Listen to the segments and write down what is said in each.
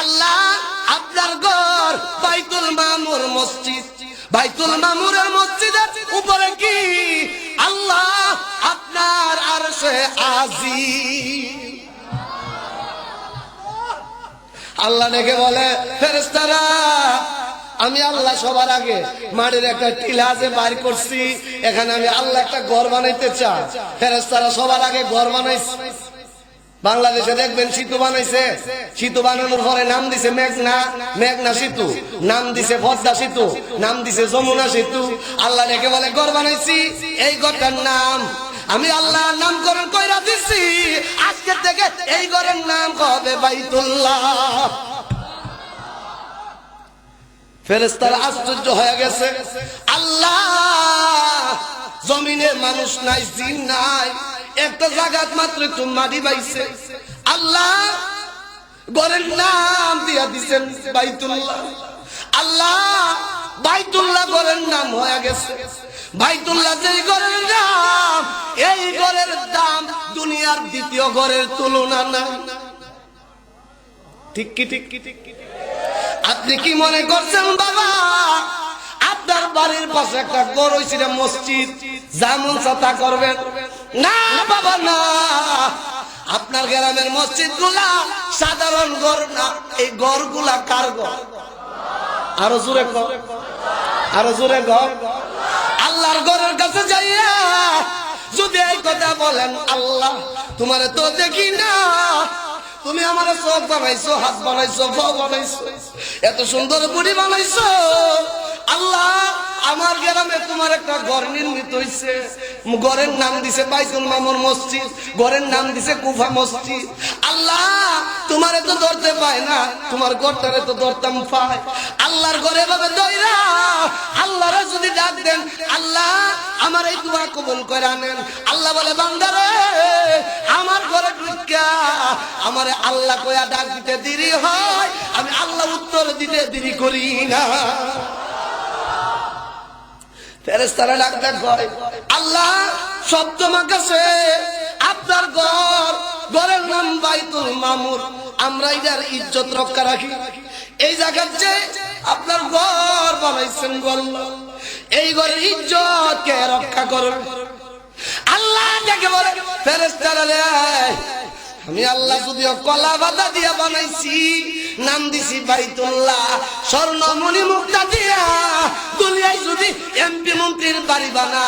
আল্লাহ আপনার ঘর বাইতুল মামুর মসজিদ। বাইতুল মামুরের মসজিদের উপরে কি? আল্লাহ আপনার আর সে আজি আল্লাহ ডেকে বলে ফেরেস্তারা আমি আল্লাহ সবার আগে মাটির একটা টিলা আছে বাইর করছি, এখানে আমি আল্লাহ একটা ঘর বানাইতে চাই। ফেরেস্তারা সবার আগে ঘর বানাইছে। বাংলাদেশে দেখবেন সেতু বানাইছে। সেতু বানানোর পরে নাম দিছে মেঘনা। মেঘনা সেতু। নাম দিছে পদ্মা সেতু। নাম দিছে যমুনা সেতু। আল্লাহ ডেকে বলে, ঘর বানাইছি। এই ঘরটার নাম আমি আল্লাহ নামকরণ কইরা দিছি। আজকে থেকে এই ঘরের নাম হবে বাইতুল্লাহ। ফেরেস্তার আশ্চর্য হয়ে গেছে। আল্লাহ, জমিনে মানুষ নাই, জিন নাই। একটা জায়গাত মাত্র একটু মাটি পাইছে। আল্লাহ ঘরের নাম দিয়া দিছেন বাইতুল্লাহ। আল্লাহ বাইতুল্লাহ ঘরের নাম হয়ে গেছে। বাইতুল্লাহ যেই ঘরের নাম, এই ঘরের দাম দুনিয়ার দ্বিতীয় ঘরের তুলনা নাই ঠিক কি ঠিক কি ঠিক কি? আপনি কি মনে করছেন বাবা? আপনার বাড়ির পাশে একটা গড় হয়েছে মসজিদ। যেমন তা করবেন। না, বাবা, না। আপনার গ্রামের মসজিদগুলা সাধারণ গড় না, এই গড়গুলা কার গড় আরও জোরে কর আরও জোরে ঘর আল্লাহর ঘরের কাছে যাইয়া যদি এই কথা বলেন, আল্লাহ তোমার তো দেখি না। তুমি আমার চোখ বানাইছো, হাত বানাইছো বানাইছো, এত সুন্দর বুড়ি বানাইছো। আল্লাহ, আমার গ্রামে তোমার একটা ঘর নির্মিত হইছে। ঘরের নাম দিছে বাইতুল মামুর মসজিদ, ঘরের নাম দিছে কুফা মসজিদ। আল্লাহ, তোমারে তো ধরতে পায় না, তোমার ঘরটারে তো ধরতাম পায়। আল্লাহর ঘরে ভাবে দইরা, আল্লাহরে যদি ডাক দেন, আল্লাহ আমার এই দোয়া কবুল করে আনেন। আল্লাহ বলে, বান্দারে, আমার ঘরে ঢুকা আমারে আল্লাহ কয়া ডাক দিতে দেরি হয়, আমি আল্লাহ উত্তর দিতে দেরি করি না। ফেরেস্তারা ডাক্তার করে আল্লাহ সব তোমার কাছে আপনার ঘর, ঘরের নাম বাইতুল মামুর, আমরা এটার ইজ্জত রক্ষা রাখি। এই জায়গার যে আপনার ঘর বানাইছেন গল্ল এই ঘরের ইজ্জত কে রক্ষা করবে? আল্লাহ দেখে বলে ফেরেস্তারা আমি আল্লাহ যদিও কলা বাধা দিয়া বানাইছি, নাম দিছি বাইতুল্লাহ, স্বর্ণমণি মুক্তা দিয়া। দুনিয়ায় যদি এমপি মন্ত্রীর বাড়ি বানা,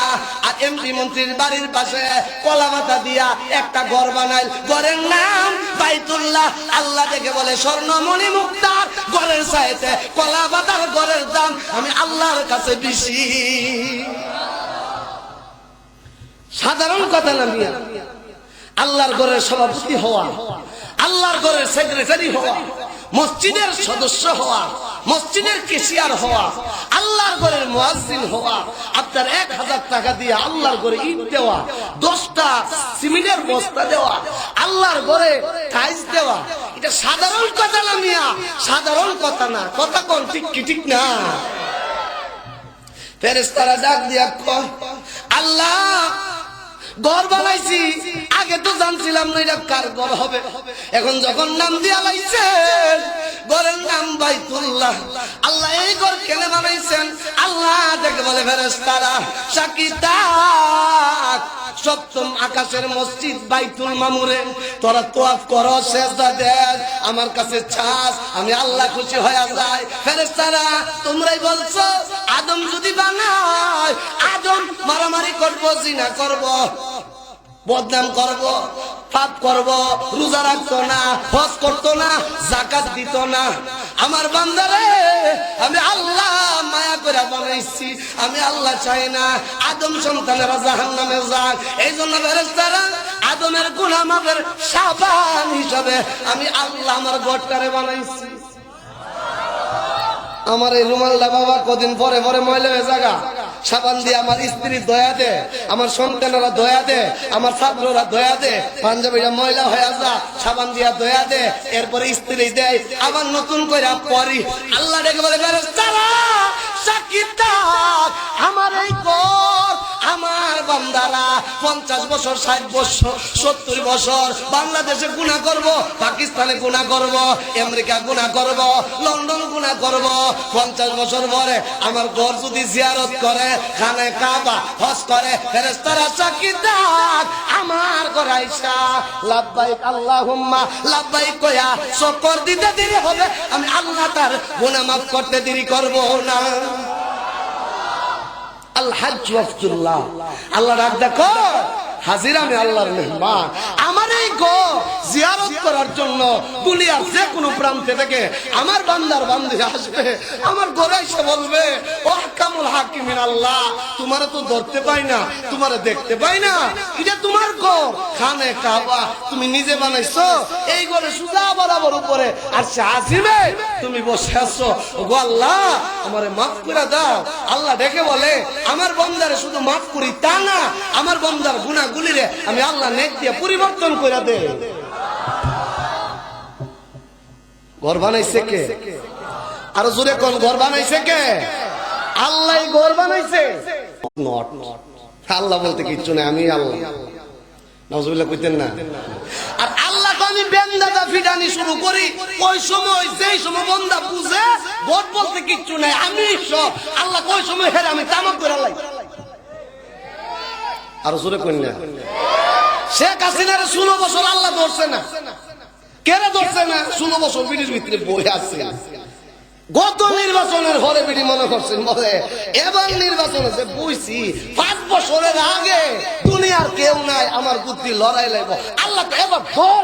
আর এমপি মন্ত্রীর বাড়ির পাশে কলা মাথা দিয়া একটা ঘর বানাইল ঘরের নাম বাইতুল্লাহ। আল্লাহ দেখে বলে, স্বর্ণমণি মুক্তার ঘরের চাইতে কলা পাতার ঘরের দাম আমি আল্লাহর কাছে বেশি। সাধারণ কথা না আল্লাহর ঘরের সভাপতি হওয়া, আল্লাহর ঘরের সেক্রেটারি হওয়া, মসজিদের সদস্য হওয়া, মসজিদের কেশিয়ার হওয়া, আল্লাহর ঘরের মুয়াজ্জিন হওয়া, আপনার এক হাজার টাকা দিয়ে আল্লাহর ঘরে ইট দেওয়া, দশটা সিমেন্টের বস্তা দেওয়া, আল্লাহর ঘরে টাইলস দেওয়া, এটা সাধারণ কথা না মিয়া? সাধারণ কথা না। কথা কোন ঠিক কি ঠিক না? ফেরেস্তারা ডাক দিয়া কয়, আল্লাহ, ঘর বানাইছি। আগে তো জানছিলাম না এটা কার ঘর হবে। এখন যখন নাম দিয়া লাইছে ঘরের নাম বাইতুল্লাহ। আল্লাহ এই ঘর কেন বানাইছেন? আল্লাহ দেখে বলে ফেরেস্তারা সাকিতা, সপ্তম আকাশের মসজিদ বাইতুল মামুরে। তোরা তোয়াফ করো, সেজদা দেন, আমার কাছে চাস, আমি আল্লাহ খুশি হয়ে যাই। ফেরেস্তারা তোমরাই বলছো, আদম যদি বানায়, আদম মারামারি করব, জিনা করব। বদনাম করব, পাপ করব, রোজা রাখতো না, হজ করতো না জাকাত দিত না। আমার বান্দারে, আমি আল্লাহ মায়া করে বানাইছি, আমি আল্লাহ চাই না, আদম সন্তানেরা জাহান নামে যাক। এই জন্য ফেরেস্তারা আদমের গুনামাদের সাবান হিসাবে আমি আল্লাহ আমার গড়টারে বানাইছি। আমার এই রুমালটা বাবা কদিন পরে পরে ময়লা হয়ে জায়গা সাবান দিয়ে আমার স্ত্রী দয়া দে, আমার সন্তানরা দয়া দে, আমার ছাত্ররা দয়া দে, পাঞ্জাবিরা ময়লা হয়ে যা, সাবান দিয়া দয়া দে, এরপরে স্ত্রী দেয়, আবার নতুন করে পরি। আল্লাহ ডেকে বলে আমার এই ঘর আমার বান্দারা, পঞ্চাশ বছর, ষাট বছর, সত্তর বছর বাংলাদেশে গুণা করব, পাকিস্তানে গুণা করব, আমেরিকা গুণা করব, লন্ডন গুণা করব। পঞ্চাশ বছর পরে আমার ঘর যদি জিয়ারত করে, খানে কাবা, হজ করে ফেরেস্তারা চাকি ডাক আমার ঘর আইসা লাভবাইক আল্লাহুম্মা লাভবাইক কয়া সকর দিতে দেরি হবে, আমি আল্লাহ তার গুনাহ মাফ করতে দেরি করব না। আল হাজ আল্লাহ ডাক দেখো হাজির আমি আল্লাহর মেহমান। আমার এই গো জিয়ারত করার জন্য দুনিয়ার যে কোনো প্রান্তে থেকে আমার বান্দার বান্দি আসবে, আমার ঘরে এসে বলবে ও কামুল হাকিমিন আল্লাহ, তোমারে তো ধরতে পাই না, তোমারে দেখতে পাই না। এটা তোমার ঘর? খানে কাবা, তুমি নিজে বানাইছো, এই ঘরে সুজা বরাবর উপরে আর সে আসিবে তুমি বসে আছো। গো আল্লাহ, আমারে মাফ করে দাও। আল্লাহ ডেকে বলে, আমার বন্দারে শুধু মাফ করি তা না, আমার বন্দার গুণাগুলিরে আমি আল্লাহ নেক দিয়ে পরিবর্তন করে দে। ঘর বানাইছে কে? আর জোরে কোন, ঘর বানাইছে কে? আল্লাহ ঘর বানাইছে। নট। আল্লাহ বলতে কিচ্ছু নাই, আমি আল্লাহ। নজরুল্লাহ কইতেন না। আর আল্লাহকে আমি বেন্দাদা ফিডানি শুরু করি। ওই সময়, যেই সময় বন্দা বুঝে ভোট বলতে কিচ্ছু নাই, আমি সব। আল্লাহ ওই সময় হেরে আমি তামাক করে আল্লাহ আর জোরে কন্যা শেখ হাসিনার ষোলো বছর আল্লাহ ধরছে না। কেন ধরছে না? ষোলো বছর বিড়ির ভিতরে বই আছে। গত নির্বাচনের হরে বিড়ি মনে করছেন বলে, এবার নির্বাচনে যে বুঝছি, পাঁচ বছরের আগে দুনিয়ার কেউ নাই, আমার বুদ্ধি লড়াই লাগবো। আল্লাহ তো এবার ধর।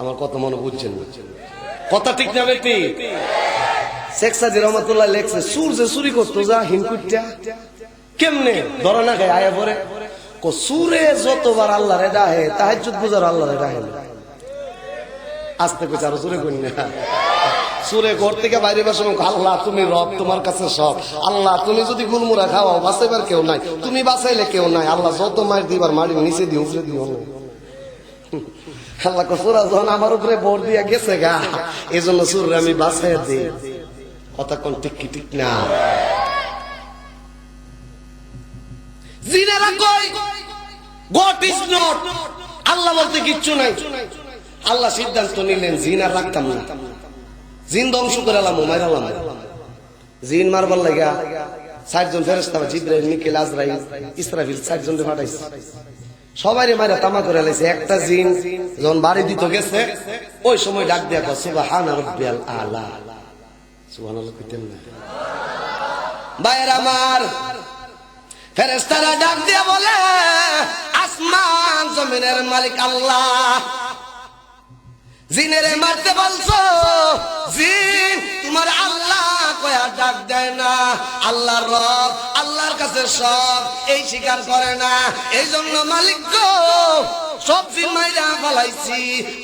আমার কত মনে বুঝছেন কথা ঠিক না, বেটি? শেখ সাজি রহমতুল্লাহ লেখছে সুর যে চুরি করতো যা হিনকুটটা কেমনে? ধরা না খায়, আয়া পরে। যতবার ডাহে বুঝার ডাহে। আস্তে আরও কই না। সুরে ঘর থেকে বাইরে আল্লাহ, তুমি রব, তোমার কাছে সব। আল্লাহ, তুমি যদি গুলমুরা খাওয়াও, বাঁচাইবার কেউ নাই। তুমি বাঁচাইলে কেউ নাই। আল্লাহ, যত মার দিবার মারি নিচে দিও, উপরে দিও। আল্লাহ, কসুরা যখন আমার উপরে ভোট দিয়া গেছে গা এই জন্য সুরে আমি বাঁচাই দিই। কথা কোন ঠিক ঠিক না? জিনারা কই গট ইজ নট আল্লাহ বলতে কিচ্ছু নাই। আল্লাহ সিদ্ধান্ত নিলেন, জিন আর রাখতাম না। জিন ধ্বংস করে আলাম মাইরালাম জিন মারবার লাগা চারজন ফেরেস্তা জিব্রাইল নিকিল আজরাইল, ইসরাফিল চারজন ফাটাইছে সবাই মারা তামা করে লাইছে একটা জিন যখন বাড়ি দিতে গেছে, ওই সময় ডাক দিয়া কয়, সুবহান রাব্বিয়াল আলা। সুবহানাল্লাহ কইতেন না। বাইর আমার ফেরেস্তারা ডাক দিয়ে বলে, আসমান জমিনের মালিক আল্লাহ। জিনের মারতে বলছো, জিন, তোমার আল্লাহ কয়া ডাক দেয় না। আল্লাহর রব আল্লাহর কাছে সব এই স্বীকার করে না। এই জন্য মালিক গো সব জিন মাইরা ফলাইছি।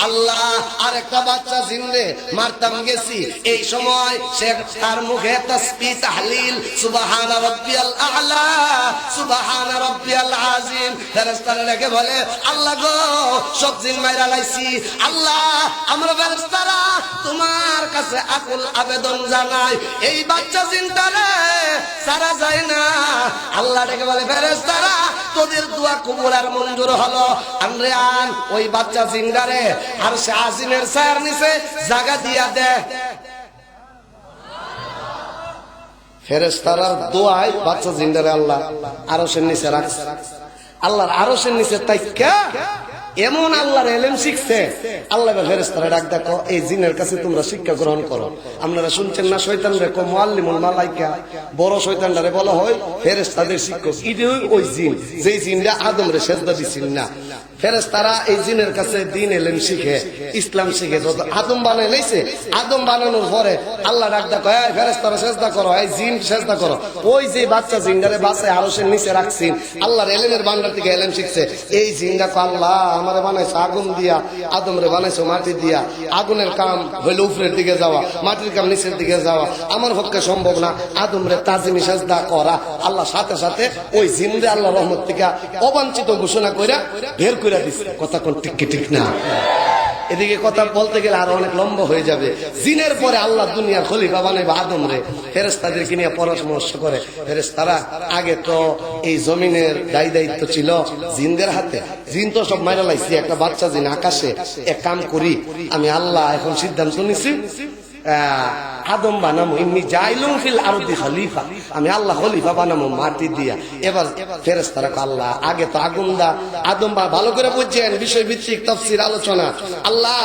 আল্লাহ আর একটা বাচ্চা জিনরে মারতাম গেছি। এই সময় সে তার মুখে তাসবিহ, তাহলিল, সুবহান রাব্বিয়াল আ'লা, সুবহান রাব্বিয়াল আযীম। ফেরেশতারা রেখে বলে, আল্লাহ গো, সব জিন মাইরা লাইছি। আল্লাহ, আমরা ফেরেশতারা তোমার কাছে আকুল আবেদন জানাই। এই বাচ্চা জিনটারে সারা যায় না। আল্লাহ ডেকে বলে, ফেরেশতারা, তোদের দোয়া কবুল আর মঞ্জুর হলো। আমরা আন। ওই বাচ্চা জিন্দারে আর সে আজিমের সায়ার নিচে জায়গা দিয়া দে। বাচ্চা জিন্দারে আল্লাহ। আরও সে নিচে আল্লাহর আরও সে নিচে তাই এমন আল্লাহর এলেম শিখছে। আল্লাহ ফেরেস্তারা ডাক, দেখো, এই জিনের কাছে তোমরা শিক্ষা গ্রহণ করো। আপনারা শুনছেন না শৈতান রে? কো মুআল্লিমুল মালাইকা। বড় শৈতানরে বলা হয় ফেরেস্তাদের শিক্ষক। ইদি ওই জিন। যেই জিনরা আদম রে সেজদা দিছিল না। ফেরেস্তারা এই জিনের কাছে দিন এলেম শিখে। ইসলাম শিখে। যত আদম বানাই লাইছে আদম বানানোর পরে আল্লাহ ডাক দেখো এই ফেরেস্তারা সেজদা করো, এই জিন সেজদা করো। ওই যে বাচ্চা জিনদারে বাসায় আরশের নিচে রাখছিন আল্লাহর এলেমের ভান্ডার থেকে এলেম শিখছে। এই জিনটা কো আল্লাহ, আমারে বানাইছে আগুন দিয়া আদম রে বানাইছো মাটি দিয়া। আগুনের কাম হইলে উপরের দিকে যাওয়া, মাটির কাম নিচের দিকে যাওয়া। আমার পক্ষে সম্ভব না আদম রে তাজিমি সাজদা করা। আল্লাহ সাথে সাথে ওই জিন্দে আল্লাহ রহমত থেকে অবাঞ্ছিত ঘোষণা কইরা বের কইরা দিছে কথা কোন ঠিক ঠিক না? এদিকে কথা বলতে গেলে আরও অনেক লম্বা হয়ে যাবে। জিনের পরে আল্লাহ দুনিয়ার খলিফা বানাইবে আদম রে। ফেরেস্তাদেরকে নিয়ে পরামর্শ করে ফেরেস্তারা আগে তো এই জমিনের দায়ী দায়িত্ব ছিল জিনদের হাতে। জিন তো সব মাইরা লাইছি, একটা বাচ্চা জিন আকাশে, এক কাম করি, আমি আল্লাহ এখন সিদ্ধান্ত নিছি আদম বানামো এমনি যাইলুম ফিল আরদি খলিফা। আমি আল্লাহ খলিফা বানামো, মাটি দিয়া। এবার ফেরেস্তারা আল্লাহ, আগে তো আগুন দা। আদম বা ভালো করে বুঝছেন বিষয় ভিত্তিক তফসির আলোচনা। আল্লাহ,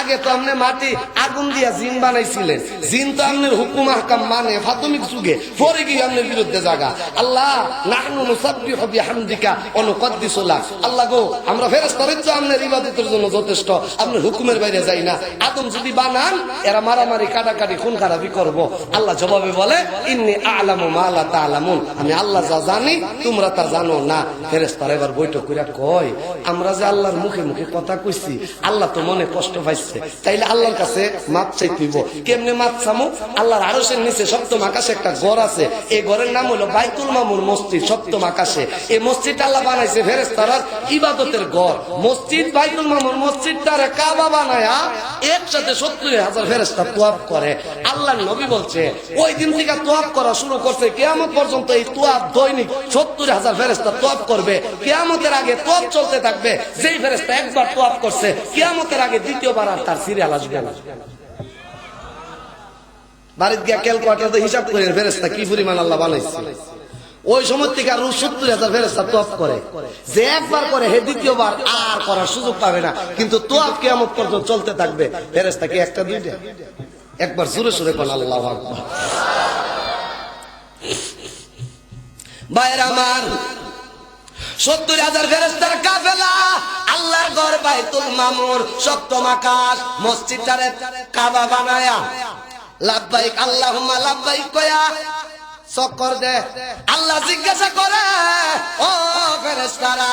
আগে তো আপনি মাটি, আগুন দিয়া জিন বানাইছিলেন। জিন তো আপনার হুকুম হাকাম মানে প্রাথমিক যুগে, পরে গিয়ে আপনার বিরুদ্ধে জাগা। আল্লাহ, নাহনু নুসাব্বিহু বিহামদিকা ওয়া নুকদ্দিসু লাক। আল্লাহ গো, আমরা ফেরেশতাদের তো আপনার ইবাদতের জন্য যথেষ্ট, আপনার হুকুমের বাইরে যাই না। আদম যদি বানান, এরা মারামারি কাটাকাটি খুন খারাপি করব। আল্লাহ জবাবে বলে, ইন্নি আলামু মা লা তাআলামুন আমি আল্লাহ যা জানি, তোমরা তা জানো না। ফেরেশতারা এবার বৈঠক করে কয়, আমরা যে আল্লাহর মুখে মুখে কথা কইছি, আল্লাহ তো মনে কষ্ট পাইছে। তাইলে আল্লাহর কাছে মাপ চাইতেইব। কেমনে মাপ চামু? আল্লাহর আরশের নিচে সপ্তম আকাশে একটা ঘর আছে। এই ঘরের নাম হলো বাইতুল মামুর মসজিদ, সপ্তম আকাশে। এই মসজিদ আল্লাহ বানাইছে ফেরেস্তারার ইবাদতের ঘর। মসজিদ, বাইতুল মামুর মসজিদটারে কাবা বানায়া একসাথে সত্তর হাজার ফেরেস্তা তোয়াব করে। আল্লাহ নবী বলছে, ওই দিন থেকে তোয়াব করা শুরু করছে, কেয়ামত পর্যন্ত এই তোয়াব দৈনিক সত্তর হাজার ফেরেস্তা তোয়াব করবে। কেয়ামতের আগে তোয়াব চলতে থাকবে, যেই ফেরেস্তা একবার তোয়াব করছে, কেয়ামতের আগে দ্বিতীয়বার আর তার সিরিয়াল আসবে না। গিয়া ক্যালকুলেটার হিসাব ফেরেস্তা কি পরিমাণ আল্লাহ বানাইছে। ওই সময় থেকে আর সত্তর হাজার ফেরেস্তা তোয়াপ করে। যে একবার করে হে দ্বিতীয়বার আর করার সুযোগ পাবে না। কিন্তু তোয়াপ কেমন পর্যন্ত চলতে থাকবে। ফেরেস্তা কি একটা দুইটা? একবার জোরে সুরে কোন, আল্লাহ বাইরে আমার, সত্তর হাজার ফেরেস্তার কাফেলা, আল্লাহর ঘর বাইতুল মামুর সপ্তম আকাশ মসজিদটারে কাবা বানায়া। লাভবাইক আল্লাহুম্মা লাভবাইক কয়া চক্কর দে। আল্লাহ জিজ্ঞাসা করে, ও ফেরেস্তারা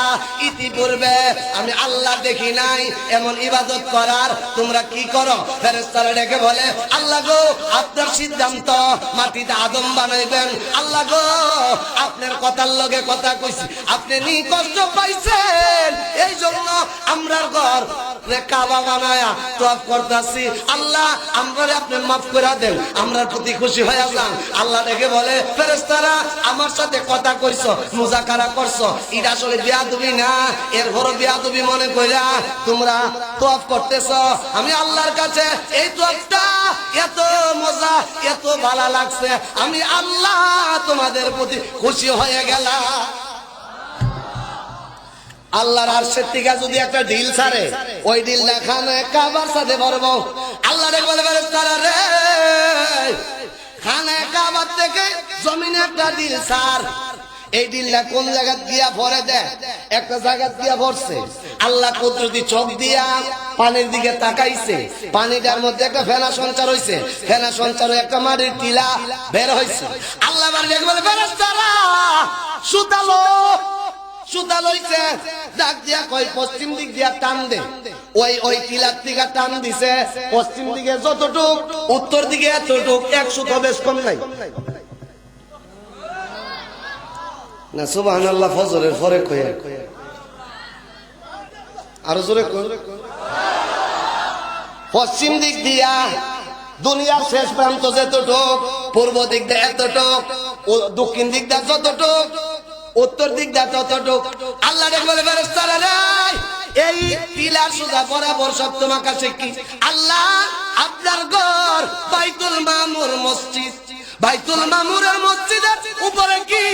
ইতিপূর্বে আমি আল্লাহ দেখি নাই, এমন ইবাদত করার তোমরা কি করো? ফেরেস্তারা ডেকে বলে, আল্লাহ গো, আপনার সিদ্ধান্ত, মাটিতে আদম বানাইবেন। আল্লাহ গো, আপনার কথার লগে কথা কইছি, আপনি নি কষ্ট পাইছেন। এই জন্য আমরার ঘর কাবা বানায়া তোয়াব করতাছি। আল্লাহ আমরা আপনি মাফ করে দেন, আমরার প্রতি খুশি হয়ে যান। আল্লাহ ডেকে বলে ফেরেস্তারা আমার সাথে কথা কইছো, মুজাকারা করছ। এটা আসলে বিয়া না এর বিয়া মনে কইরা তোমরা আমি আল্লাহর কাছে এই তোয়াবটা এত মজা, এত ভালো লাগছে। আমি আল্লাহ তোমাদের প্রতি খুশি হয়ে গেলাম। আল্লাহর আরশের থেকে যদি একটা ডিল ছাড়ে, ওই ডিল দেখানে কাবার সাথে ভরবো। আল্লাহ বলে, ফেরেশতারা রে খানে কাবার থেকে ছাড় এই ডিলটা কোন জায়গা দিয়া ভরে দেয় একটা জায়গা দিয়া ভরছে। আল্লাহ কুদরতি চোখ দিয়া পানির দিকে তাকাইছে। পানিটার মধ্যে একটা ফেনা সঞ্চার হইছে। ফেনা সঞ্চার হয়ে একটা মাটির টিলা বের হইছে। আল্লাহ সুতালো সুতা ডাক দিয়া কই পশ্চিম দিক দিয়া টান দে। ওই ওই টিলার দিকে টান দিছে। পশ্চিম দিকে যতটুক, উত্তর দিকে এতটুক এক সুতো বেশ কম নাই। না আল্লাহ ফজরের কয়ে আরও? জোরে পশ্চিম দিক দিয়া দুনিয়ার শেষ প্রান্ত যতটুক, পূর্ব দিক দিয়ে এতটুক দক্ষিণ দিক দিয়ে যতটুক উত্তর দিক দিয়ে ততটুক আল্লাহ বলে, ফেরেশতারা রে, এই টিলার সুদা বরাবর সপ্তম আকাশে কি? আল্লাহ, আপনার ঘর বাইতুল মামুর মসজিদ। বাইতুল মামুরের মসজিদের উপরে কি?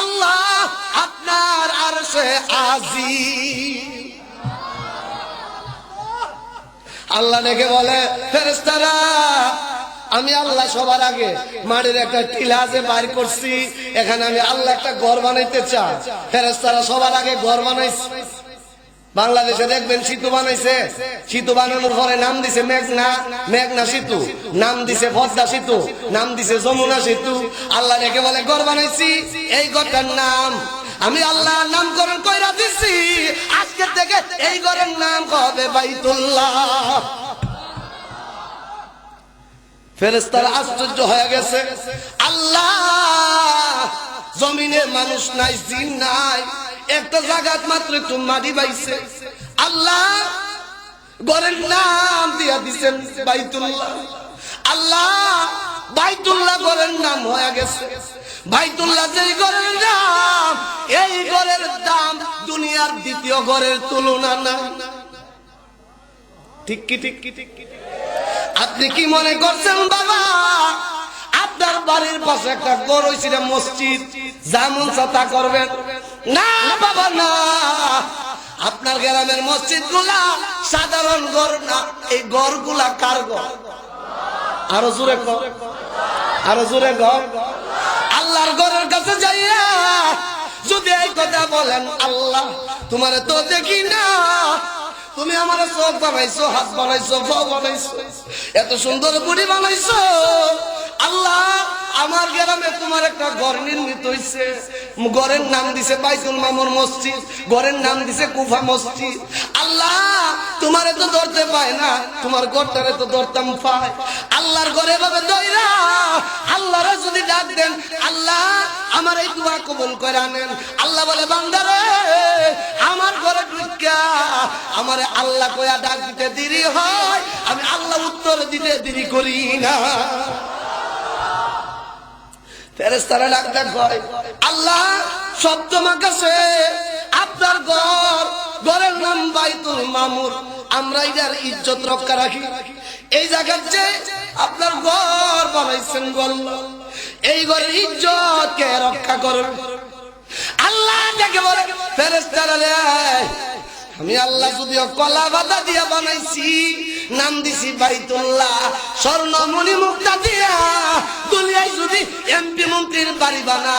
আল্লাহ, আপনার আরশে আজি আল্লাহ ডেকে বলে ফেরেস্তারা আমি আল্লাহ সবার আগে মাটির একটা টিলা যে বাইর করছি, এখানে আমি আল্লাহ একটা ঘর বানাইতে চাই। ফেরেস্তারা সবার আগে ঘর বানাইছে। বাংলাদেশে দেখবেন সেতু বানাইছে। সেতু বানানোর পরে নাম দিছে মেঘনা মেঘনা সেতু। নাম দিছে পদ্মা সেতু। নাম দিছে যমুনা সেতু। আল্লাহ রেখে বলে, ঘর বানাইছি, এই ঘরটার নাম। আমি আল্লাহ নামকরণ কইরা দিছি। আজকে থেকে এই ঘরের নাম হবে বাইতুল্লাহ। ফেরেস্তারা আশ্চর্য হয়ে গেছে। আল্লাহ, জমিনে মানুষ নাই, জিন নাই। একটা জায়গাত মাত্র একটু মাটি পাইছে আল্লাহ, ঘরের নাম দিয়া দিছেন বাইতুল্লাহ। আল্লাহ, বাইতুল্লাহ ঘরের নাম হয়ে গেছে। বাইতুল্লাহ যেই ঘরের নাম, এই ঘরের দাম দুনিয়ার দ্বিতীয় ঘরের তুলনা না। ঠিক কি ঠিক কি ঠিক কি, ঠিক? আপনি কি মনে করছেন, বাবা? আপনার বাড়ির পাশে একটা গড় হয়েছিল মসজিদ। যেমন তা করবেন। না, বাবা, না। আপনার গ্রামের মসজিদগুলা সাধারণ গড় না, এই গড়গুলা কার গড় আরও জোরে আরও জোরে ঘর আল্লাহর ঘরের কাছে যাইয়া যদি এই কথা বলেন, আল্লাহ তোমার তো দেখি না। তুমি আমার চোখ বানাইছো হাত বানাইছো পা বানাইছো। এত সুন্দর বুড়ি বানাইছো। আল্লাহ, আমার গ্রামে তোমার একটা ঘর নির্মিত হইছে। ঘরের নাম দিছে বাইতুল মামুর মসজিদ, ঘরের নাম দিছে কুফা মসজিদ। আল্লাহ, তোমারে তো ধরতে পায় না, তোমার ঘরটারে তো ধরতাম পায়। আল্লাহর ঘরে ভাবে দইরা, আল্লাহরে যদি ডাক দেন, আল্লাহ আমার এই দোয়া কবুল করে আনেন। আল্লাহ বলে, বান্দারে, আমার ঘরে ঢুকা আমারে আল্লাহ কয়া ডাক দিতে দেরি হয়, আমি আল্লাহ উত্তর দিতে দেরি করি না। ফেরেস্তারা ডাক ডাক হয় আল্লাহ সব তোমার কাছে আপনার ঘর, ঘরের নাম বাইতুল মামুর। আমরা এটার ইজ্জত রক্ষা রাখি। এই জায়গার যে আপনার ঘর বানাইছেন গল। এই ঘরের ইজ্জত কে রক্ষা করবে? আল্লাহ যাকে বলে ফেরেস্তারা আমি আল্লাহ যদিও কলা বাদা দিয়া বানাইছি, নাম দিছি বাইতুল্লাহ, স্বর্ণমণি মুক্তা দিয়া। দুনিয়ায় যদি এমপি মন্ত্রীর বাড়ি বানা,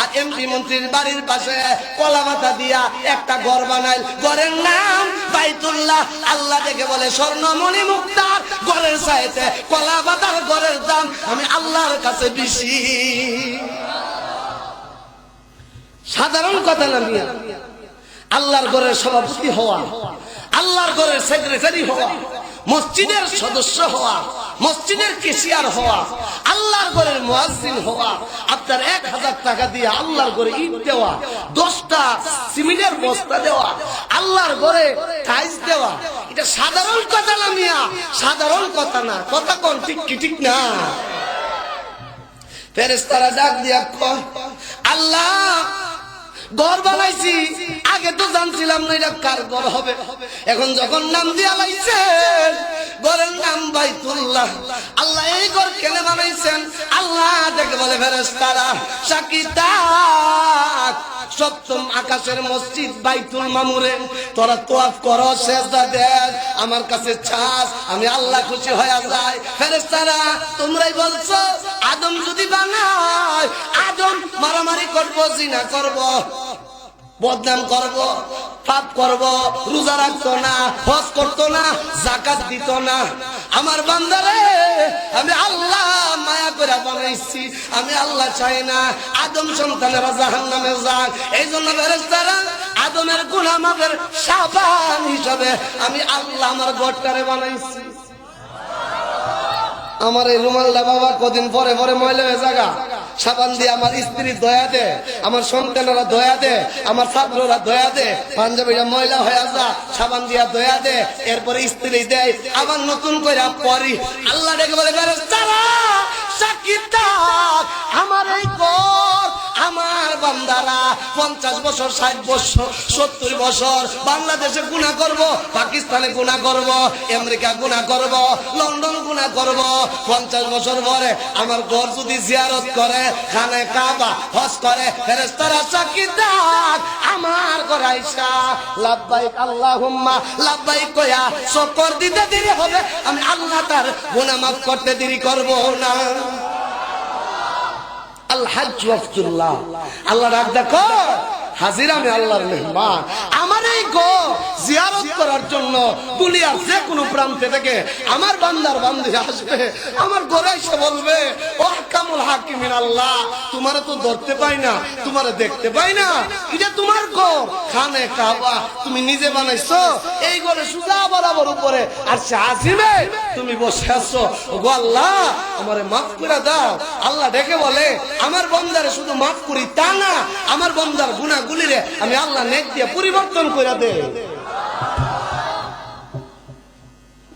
আর এমপি মন্ত্রীর বাড়ির পাশে কলা মাথা দিয়া একটা ঘর বানাইল, ঘরের নাম বাইতুল্লাহ। আল্লাহ দেখে বলে, স্বর্ণমণি মুক্তার ঘরের চাইতে কলা বাতার ঘরের দাম আমি আল্লাহর কাছে বেশি। সাধারণ কথা না মিয়া। আল্লাহর ঘরের সভাপতি হওয়া, আল্লাহর ঘরের সেক্রেটারি হওয়া, মসজিদের সদস্য হওয়া, মসজিদের কেশিয়ার হওয়া, আল্লাহর ঘরের মুয়াজ্জিন হওয়া, আপনার এক হাজার টাকা দিয়ে আল্লাহর ঘরে ইট দেওয়া, দশটা সিমেন্টের বস্তা দেওয়া, আল্লাহর ঘরে টাইলস দেওয়া, এটা সাধারণ কথা না মিয়া? সাধারণ কথা না। কথা কোন ঠিক কি ঠিক না? ফেরেস্তারা ডাক দিয়া কয়, আল্লাহ ঘর বানাইছি, আগে তো জানছিলাম না এটা কার ঘর হবে। এখন যখন নাম দিয়া লাইছেন ঘরের নাম বাইতুল্লাহ। আল্লাহ এই ঘর কেনে বানাইছেন? আল্লাহ দেখে বলে ফেরেস্তারা সাকিতা সপ্তম আকাশের মসজিদ বাইতুল মামুরে, তোরা তোয়াফ করো, সেজদা দেখ আমার কাছে ছাস আমি আল্লাহ খুশি হয়ে যাই। ফেরেস্তারা তোমরাই বলছো, আদম যদি বানায়, আদম মারামারি করব, জিনা করব। বদনাম করব, পাপ করব, রোজা রাখতো না, হজ করতো না জাকাত দিত না। আমার বান্দারে, আমি আল্লাহ মায়া করে বানাইছি, আমি আল্লাহ চাই না। আদম সন্তানেরা জাহান নামে যান এই জন্য ফেরেস্তারা আদমের গুণামাদের সাবান হিসাবে আমি আল্লাহ আমার গড়টারে বানাইছি। আমার এই রুমালটা বাবা কদিন পরে পরে ময়লা হয়ে জায়গা সাবান দিয়ে আমার স্ত্রী দয়া দে, আমার সন্তানেরা দয়া দে, আমার ছাত্ররা দয়া দে, পাঞ্জাবিরা ময়লা হয়ে যা সাবান দিয়া দয়া দে, এরপরে স্ত্রী দেয়, আবার নতুন করে পরি। আল্লাহ ডেকে বলে তারা, আমার এই ঘর আমার বান্দারা, পঞ্চাশ বছর, ষাট বছর, সত্তর বছর বাংলাদেশে গুণা করব, পাকিস্তানে গুণা করব, আমেরিকা গুণা করব, লন্ডন গুণা করব। পঞ্চাশ বছর পরে আমার ঘর যদি জিয়ারত করে, খানে কাবা, হজ করে ফেরেস্তারা দাগ আমার আইসা লাভবাইক আল্লাহ হুম্মা লাভবাইক কয়া সকর দিতে দেরি হবে, আমি আল্লাহ তার গুণা মাফ করতে দেরি করব না। আল হাজ আল্লাহ রাখ দেখো। হাজির আমি আল্লাহর মেহমান। আমার এই গো জিয়ারত করার জন্য দুনিয়ার যে কোনো প্রান্তে থেকে আমার বান্দার বান্দি আসবে, আমার ঘরে এসে বলবে, ও কামুল হাকিমিন আল্লাহ, তোমার তো ধরতে পাই না, তোমার দেখতে পাই না। এটা তোমার ঘর। খানে কাবা, তুমি নিজে বানাইছো, এই ঘরে সুজা বরাবর উপরে আর সে আসিবে তুমি বসে আছো। গো আল্লাহ, আমারে মাফ করে দাও। আল্লাহ ডেকে বলে, আমার বন্দারে শুধু মাফ করি তা না বন্দার গুণা গুলিরে আমি আল্লাহ নেক দিয়ে পরিবর্তন করে দে।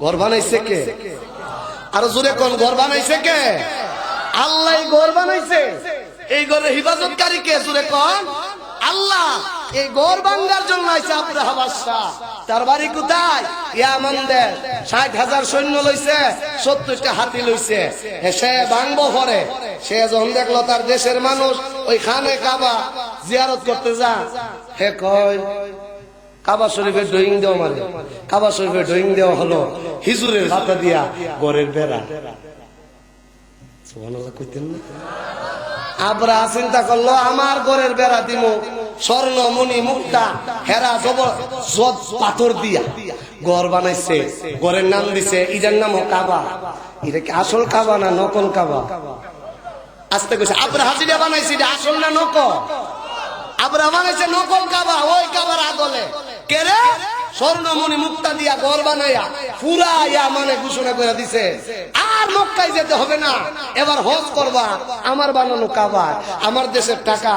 ঘর বানাইছে কে? আর জোরে কোন, ঘর বানাইছে কে? আল্লাহ ঘর বানাইছে। এই ঘরের হিফাজতকারী কে? জোরে কোন, আল্লাহ। এই ঘর ভাঙ্গার জন্য আইছে আব্রাহ বাদশাহ। তার বাড়ি কোথায়? ইয়ামানদের। ষাট হাজার সৈন্য লইছে, সত্তরটা হাতি লইছে। সে ভাঙবো পরে সে যখন দেখল তার দেশের মানুষ ওই খানে কাবা জিয়ারত করতে যা হে কয়, কাবা শরীফের ড্রয়িং দেওয়া মানে? কাবা শরীফের ড্রয়িং দেওয়া হলো হিজুরের হাতা দিয়া গড়ের বেড়া? আবরা চিন্তা করল, আমার ঘরের বেড়া দিমু স্বর্ণ মণি মুক্তা, হেরা জবর জদ পাথর দিয়া। গড় বানাইছে গড়ের নাম দিছে ইটার নাম কাবা। এটা কি আসল কাবা না নকল কাবা? আসতে কইছে আপনার হাজিরা বানাইছে, এটা আসল না নকল? আপনার বানাইছে নকল কাবা, ওই কাবার আদলে কে রে? স্বর্ণমণি মুক্তা দিয়া ঘর বানাইয়া পুরা ইয়া মানে ঘোষণা করে দিছে। আর মক্কায় যেতে হবে না। এবার হজ করবা, আমার বানানো কাবা আমার দেশের টাকা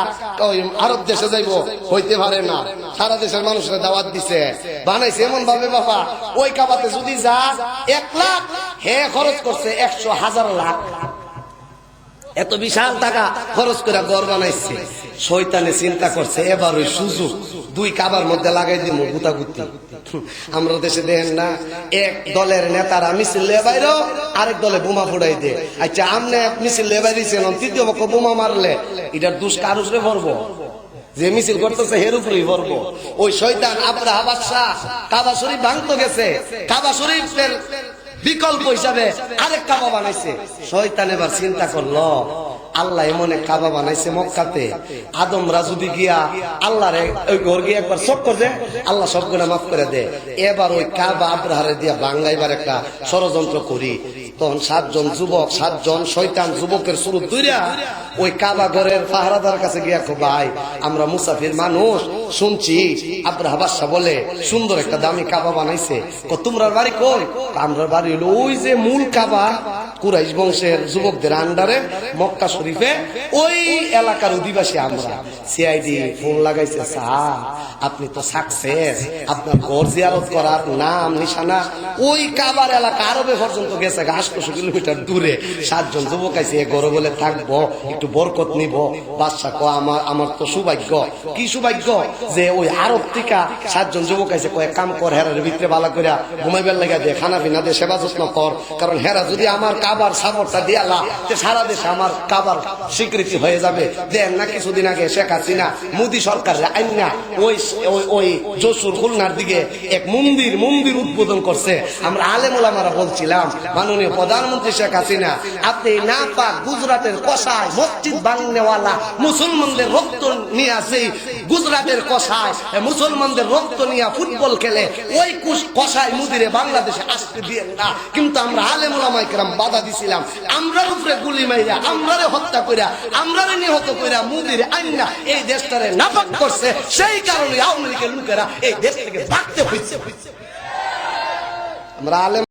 আরব দেশে যাইব, হইতে পারে না। সারা দেশের মানুষের দাওয়াত দিছে। বানাইছে এমন ভাবে বাবা। ওই কাবাতে যদি যা, এক লাখ, হে খরচ করছে একশো হাজার লাখ। এত বিশাল টাকা খরচ করে ঘর বানাইছে। শয়তানে চিন্তা করছে, এবার ওই সুযোগ দুই কাবার মধ্যে লাগাই দিব গুতাগুতি। আমরা দেশে দেখেন না, এক দলের নেতারা মিছিল বাইরো, আরেক দলে বোমা ফুটাই দে আচ্ছা আমনে মিছিল বাইরেছেন, তৃতীয় পক্ষ বোমা মারলে, এটার দুষ কারুসরে ভরবো? যে মিছিল করতেছে, হের উপরেই ভরবো? ওই শয়তান আব্রাহা বাদশাহ কাবা শরীফ ভাঙতে গেছে। কাবা শরীফের বিকল্প হিসাবে আরেক কাবা বানাইছে। শয়তান এবার চিন্তা করল আল্লাহ এমন এক কাবা বানাইছে মক্কাতে। আদমরা যদি গিয়া আল্লাহ ওই ঘর গিয়ে একবার সব করে আল্লাহ সব গুণা মাফ করে দে। এবার ওই কাবা আব্রাহারে দিয়া বাংলাইবার একটা ষড়যন্ত্র করি। তখন সাতজন যুবক, সাতজন শয়তান যুবকের শুরু দুইরা ওই কাবা ঘরের পাহারাদার কাছে গিয়া কো ভাই, আমরা মুসাফির মানুষ, শুনছি আব্রাহ বাদশাহ বলে, সুন্দর একটা দামি কাবা বানাইছে। কো তোমরার বাড়ি কই? আমরা বাড়ি হলো ওই যে মূল কাবা। কুরাইশ বংশের যুবকদের আন্ডারে মক্কা শরীফে ওই এলাকার অধিবাসী আমরা। সিআইডি ফোন লাগাইছে, স্যার, আপনি তো সাকসেস আপনার ঘর জিয়ারত করার নাম, নিশানা, ওই কাবার এলাকা আরবে পর্যন্ত গেছে আটশো কিলোমিটার দূরে। সাতজন যুবক আছে ঘরে বলে থাকব, একটু বরকত নিব। বাদশা ক আমার আমার তো সৌভাগ্য। কি সৌভাগ্য? যে ওই আরব টিকা সাতজন যুবক আছে কয়েক কাম কর, হেরার ভিতরে বালা করে ঘুমাইবার লেগে দে খানা পিনা দে, সেবা যত্ন কর। কারণ হেরা যদি আমার কাবার সাবরটা দিয়ালা তে সারা দেশে আমার কাবার স্বীকৃতি হয়ে যাবে। দেন না, কিছুদিন আগে শেখ হাসিনা, মোদী সরকার আইনা, ওই ওই যশুর খুলনার দিকে এক মন্দির মন্দির উদ্বোধন করছে। আমরা আলেমুলামারা বলছিলাম, মাননীয় প্রধানমন্ত্রী শেখ হাসিনা, আপনি না পাক গুজরাটের কষায় মসজিদ বাংনেওয়ালা মুসলমানদের রক্ত নিয়ে আসে গুজরাটের কষায় মুসলমানদের রক্ত নিয়ে ফুটবল খেলে ওই কষায় মুদিরে বাংলাদেশে আসতে দিয়ে না। কিন্তু আমরা আলেমুলামাইকরাম বাধা দিছিলাম। আমরা উপরে গুলি মাইরা আমরা হত্যা কইরা, আমরারে নিহত কইরা মুদির আইনা এই দেশটারে নাপাক করছে, সেই কারণে আওয়ামী লীগের লোকেরা এই দেশ থেকে ভাগতে হইছে। আমরা আলেম